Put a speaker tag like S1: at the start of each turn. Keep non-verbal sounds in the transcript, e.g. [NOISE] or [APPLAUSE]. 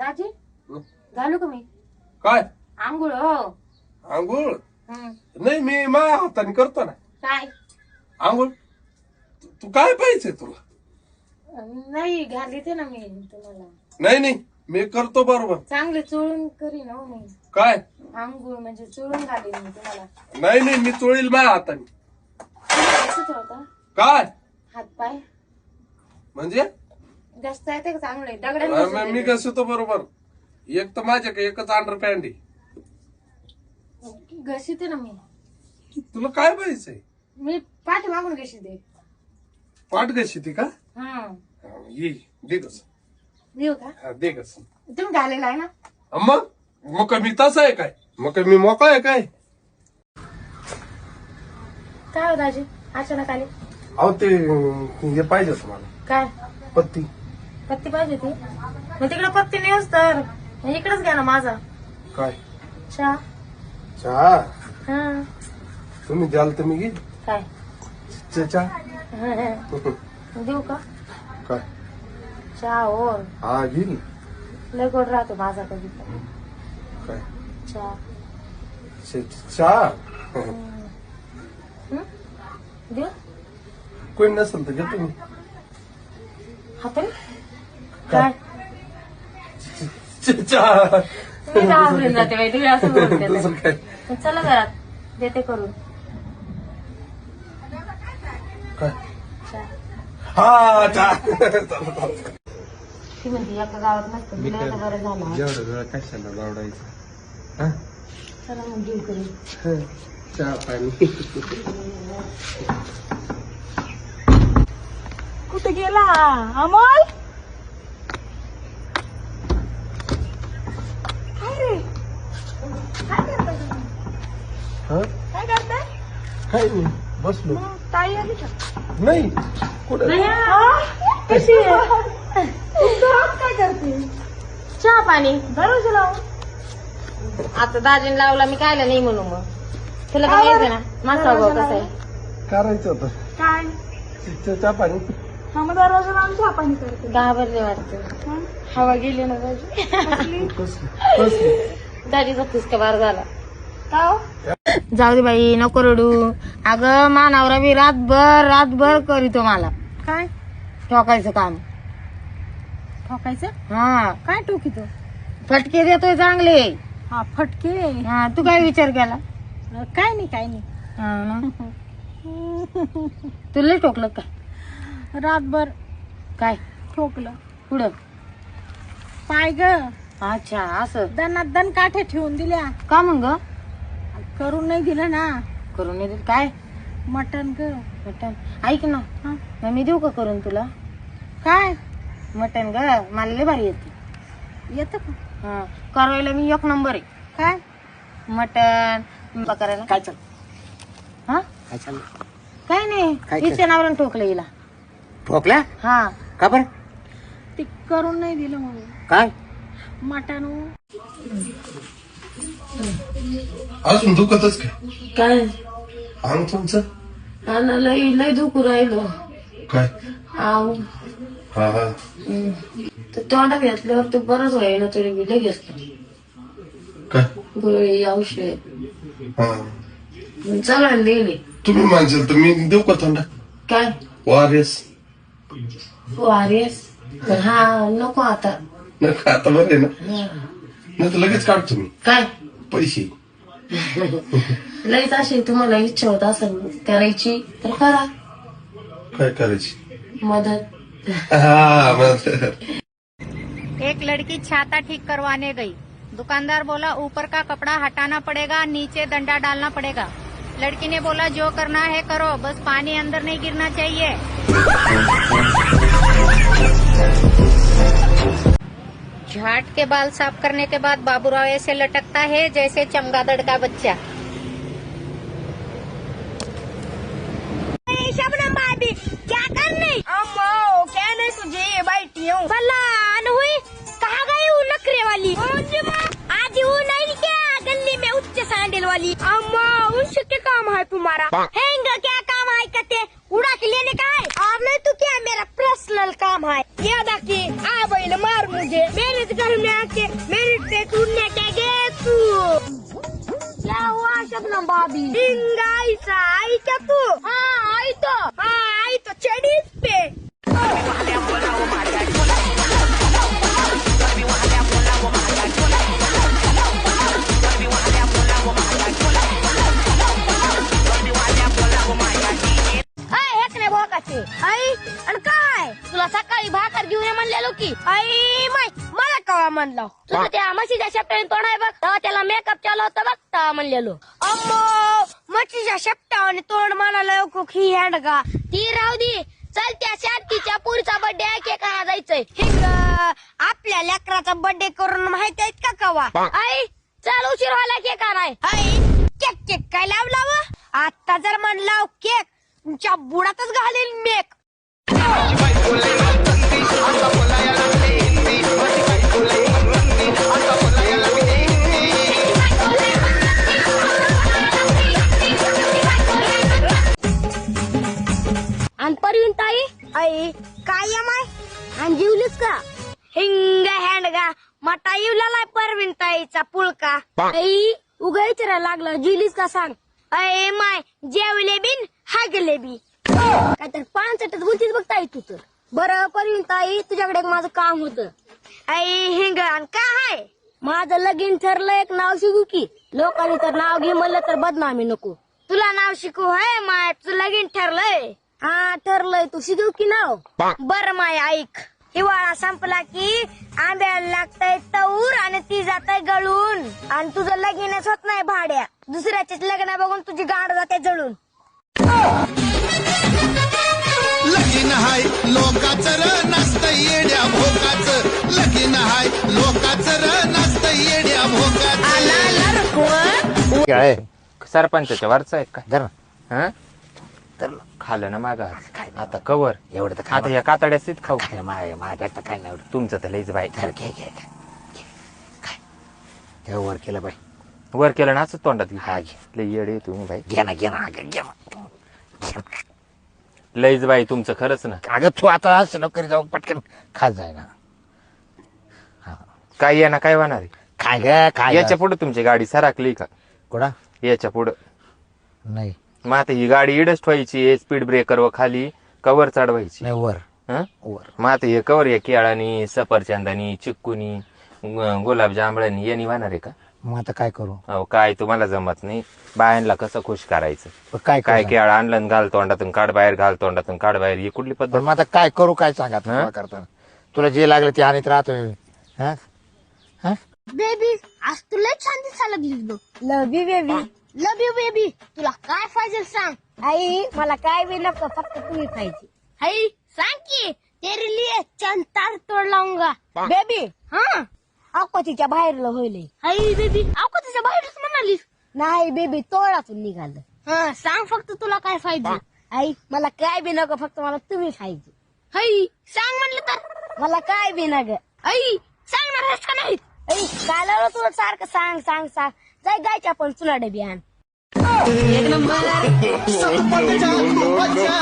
S1: दाजी. घालू का मी?
S2: काय?
S1: आंघोळ हो.
S2: आंघोळ?
S1: हं.
S2: नाही मी माझ्या हाताने करतो ना.
S1: काय?
S2: आंघोळ? तू- तू काय पाहिजे तुला?
S1: नाही घालीते ना मी तुम्हाला.
S2: नाही नाही मी करतो बरोबर.
S1: चांगले चोळून करीन हो मी.
S2: काय?
S1: आंघोळ म्हणजे चोळून घालीन मी तुम्हाला.
S2: नाही नाही मी चोळील माझ्या हाताने.
S1: होता
S2: काय?
S1: हात पाय
S2: म्हणजे?
S1: जास्त येते का? चांगले
S2: अं, मी
S1: दगडांनी
S2: कसं तो बरोबर? एक तर माझ्याकडे एकच अंडर पॅन्ट आहे.
S1: घशीते ना मी.
S2: तुला काय पाहिजे
S1: मी पाठी मागून घशीते.
S2: पाठ कशी ती का?
S1: हं.
S2: हा, ये दे कस
S1: देऊ का?
S2: दे कस
S1: तुम्ही घालेला आहे ना?
S2: मग? मग काय मी तसा आहे काय? मग काय मी मोकळा आहे काय?
S1: काय हो दाजी? अचानक आले.
S2: अहो ते हे पाहिजे होतं मला.
S1: काय?
S2: पत्ती.
S1: पत्ती पाहिजे ती. मग तिकडे पत्ती नाहीच तर. मग इकडेच घ्या ना माझा.
S2: काय?
S1: चहा.
S2: चहा?
S1: हा.
S2: तुम्ही द्याल तर मी
S1: काय?
S2: च- चहा?
S1: हं. [LAUGHS] देऊ का?
S2: काय?
S1: चहा हो
S2: हा घेईन.
S1: लय गोड राहतो माझा कधी पण.
S2: काय?
S1: चहा.
S2: च- चहा?
S1: हं? देऊ?
S2: कोणी नसेल तर घेतो मी
S1: हाताने? काय
S2: च- चहा
S1: मी घाबरून जाते बाई तुम्ही असं बोलते तर.
S2: दुसरं काय
S1: मग चला घरात देते करून
S2: काय
S1: चहा
S2: हा चहा चला,
S1: ती म्हणते एका गावात नसतं तुला एका बरं झालं
S2: जेवढं वेळ कशाला हा?
S1: चला मग करून
S2: चहा पाणी
S3: कुठे गेला अमोल काय रे काय करताय तुम्ही?
S2: हा?
S3: काय करताय
S2: काय नाही बसलो
S3: ताई आली का?
S2: नाही कुठं?
S3: कशी आहे? तू घरात काय करते?
S1: चहा पाणी.
S3: दरवाजा लावून
S1: आता दाजीने लावला मी कायला नाही म्हणू मग. तुला काय माहिती ना? माझा स्वभाव कसा आहे
S2: करायचं होतं.
S3: काय?
S2: चहा पाणी.
S3: हा मग दरवाजा लावून चहा पाणी करते.
S1: घाबरले वाटतं.
S3: हं?
S1: हवा गेली ना दाजी.
S3: कसली?
S2: कसली? कसली?
S1: दाजीचा फुसका बार झाला.
S3: का हो?
S1: जाऊ दे बाई नको रडू. अगं मानावरा बी रातभर रातभर करीतो मला.
S3: काय?
S1: ठोकायचं काम.
S3: ठोकायचं?
S1: हा.
S3: काय टोकीतो
S1: फटके देतोय चांगले.
S3: हा फटके?
S1: हा तू काय विचार केला?
S3: काय नाही काय नाही.
S1: हा ना. तुला ठोकलं का?
S3: रातभर
S1: काय?
S3: ठोकलं.
S1: पुढं
S3: पाय ग.
S1: अच्छा असं.
S3: दणात दण काठे ठेवून दिल्या.
S1: का मग?
S3: करून नाही दिलं ना.
S1: करून नाही देत काय?
S3: मटन ग.
S1: मटन ऐक ना.
S3: हं?
S1: मग मी देऊ का करून तुला?
S3: काय?
S1: मटन ग. मला लय भारी येते.
S3: येत का?
S1: हा. करायला मी एक नंबर आहे.
S3: काय?
S1: मटन करायला?
S4: काय चाल
S1: हा?
S4: काय चाललं?
S1: काय नाही. तिच्या नावरान ठोकलं हिला.
S4: ठोकला
S1: हा.
S4: का बरं?
S3: ते करून नाही दिलं म्हणून.
S4: काय?
S3: मटन
S2: अजून दुखतच काय
S1: काय?
S2: अंग तुमचं?
S1: हा लय लय दुखू राहिलो.
S2: काय?
S1: आव
S2: हा हा.
S1: तर तोंडात घेतल्यावर ते बरंच व्हायला तरी मी लगेच
S2: काय?
S1: गोळी औषध.
S2: हा.
S1: सगळ्यांना दिली
S2: तुम्ही मानशाल तर मी देऊ का थंडा
S1: काय?
S2: वारेस.
S1: वारेस? हा नको आता.
S2: नाही आता बरं ना.
S1: हा.
S2: नाही तर लगेच काढतो मी.
S1: काय?
S2: पैसे. [LAUGHS]
S1: लईच अशी तुम्हाला इच्छा होत असेल करायची तर करा.
S2: काय करायची?
S1: मदत.
S2: हा मग
S5: एक लड़की छाता ठीक करवाने गई. दुकानदार बोला ऊपर का कपड़ा हटाना पड़ेगा नीचे डंडा डालना पड़ेगा? लड़की ने बोला जो करना है करो बस पानी अंदर नहीं गिरना चाहिए. [LAUGHS] झाट के बाल साफ़ करने के बाद बाबूराव ऐसे लटकता है जैसे चमगादड़ का बच्चा।
S3: शबनम भाभी क्या करने? अम्मा क्या नहीं तुझे ये बैठी हूँ। हुई कहाँ गई हूँ नखरे वाली? आज वो नहीं क्या गली में उच्च सैंडल वाली। अम्मा उनसे क्या काम है तुम्हारा। हैंगा क्या काम है कहते उड़ा के लेने का है? और नहीं तो क्या मेरा पर्सनल काम है? याद आके आ मार मुझे। आके मेरे पे तूने क्या गे तू क्या हुआ शबनम भाभी आई सा आई क्या तो. हाँ. म्हणलं. तुझं त्या म्हशीच्या शेपट्याने तोंड आहे बघ. तेव्हा त्याला मेकअप चालू होतं बघ तेव्हा म्हणलेलो. अम्मो म्हशीच्या शेपट्याने तोंड म्हणाला ही हँड का ती राहू दे. चल त्या शांतीच्या पुढचा बर्थडे आहे के जायचंय. हिंग आपल्या लेकराचा बर्थडे करून माहीत आहेत का कवा? आई चल उशीर व्हायला केक आणाय. आई केक केक काय लावला व? आता जर म्हणला केक तुमच्या बुडातच घालेल मेक. आणि परवीन ताई? आई काय माय? आणि जीवलीस का? हिंग हँड गा मटा येवला परवीन ताईचा पुळका. आई उगायच लागला. जिलीस का सांग? अय माय जेवले बिन हागले बी. काय तर पानसटच बोलतीस बघ ताई तू तर. बरं परवीन ताई तुझ्याकडे एक माझं काम होतं. आई हिंग आणि काय आहे माझं लगीन ठरलं एक नाव शिकू की. लोकांनी तर नाव घे म्हणलं तर बदनामी नको. तुला नाव शिकू हाय माय तुझं लगीन ठरलंय. हा ठरलंय. तू शिकू की नाव? बर माय ऐक. हिवाळा संपला की आंब्याला लागतंय तऊर आणि ती जातय गळून. आणि तुझं लगीनच होत नाही भाड्या. दुसऱ्याचेच लग्न बघून तुझी गाड जाते जळून.
S4: लगीन हाय लोकाचं र नसत येड्या भोकाचं. लगीन हाय. लोकाचं र नसत येड्या भोकाचं.
S6: काय
S7: सरपंचाच्या वरचा आहे का?
S6: धर
S7: हा?
S6: तर
S7: खाल्लं ना माग आता कवर.
S6: एवढं तर
S7: आता या कातड्याच खाऊ.
S6: काय माझ्या तर काय नाही एवढं.
S7: तुमचं तर लईच बाई.
S6: धर घे घे घे. काय? वर केलं बाई.
S7: वर केलं ना असं तोंडात घे.
S6: हा घे.
S7: लई येडे तुम्ही बाई.
S6: घे ना घे ना. घे ना.
S7: लईच बाई तुमचं खरंच ना.
S6: अगं तू आता असं नोकरी जाऊन पटकन खात जाय ना.
S7: काय ये ना काय होणार आहे?
S6: काय ग काय?
S7: याच्यापुढे तुमची गाडी सराकली का?
S6: कुडा
S7: याच्या पुढं.
S6: नाही.
S7: मग आता ही गाडी इडच ठेवायची स्पीड ब्रेकर व खाली कवर चढवायची.
S6: नाही वर.
S7: हं?
S6: वर.
S7: मग आता हे कवर या केळानी सफरचंदानी चिक्कूनी ग- गुलाबजांभळानी यांनी होणार आहे का?
S6: मग आता काय करू?
S7: अहो काय तुम्हाला जमत नाही. बायांना कसं खुश करायचं?
S6: पण काय
S7: काय
S6: करू?
S7: केळ आणलं आणि घाल तोंडातून काढ बाहेर घाल तोंडातून काढ बाहेर ही कुठली
S6: पण
S7: पद्धत?
S6: मग आता काय करू काय सांगा? तुला करताना? तुला जे लागलं ते आणत राहतोय हा?
S3: बेबी आज तुला छान दिसायला लागलीस बघ. Love you baby love you baby तुला काय पाहिजे सांग. आई मला काय बी नको फक्त तुम्ही पाहिजे. आई सांग की तेरे लिए चंद तार तोड लावूंगा. बेबी हा. अवकातीच्या बाहेरला होईल. आई बेबी अवकातीच्या बाहेरच म्हणालीस. नाही बेबी तोळातून निघालं. हा सांग फक्त तुला काय पाहिजे. आई मला काय बी नको फक्त मला तुम्ही पाहिजे. आई सांग म्हणलं तर. मला काय बी नग आई सांगणार आहेस का नाही. आई काय लावलं तुला सारखं सांग सांग सांग. जाय गायच्या पण तुला डबी आण.
S4: जातो [LAUGHS] बच्चा.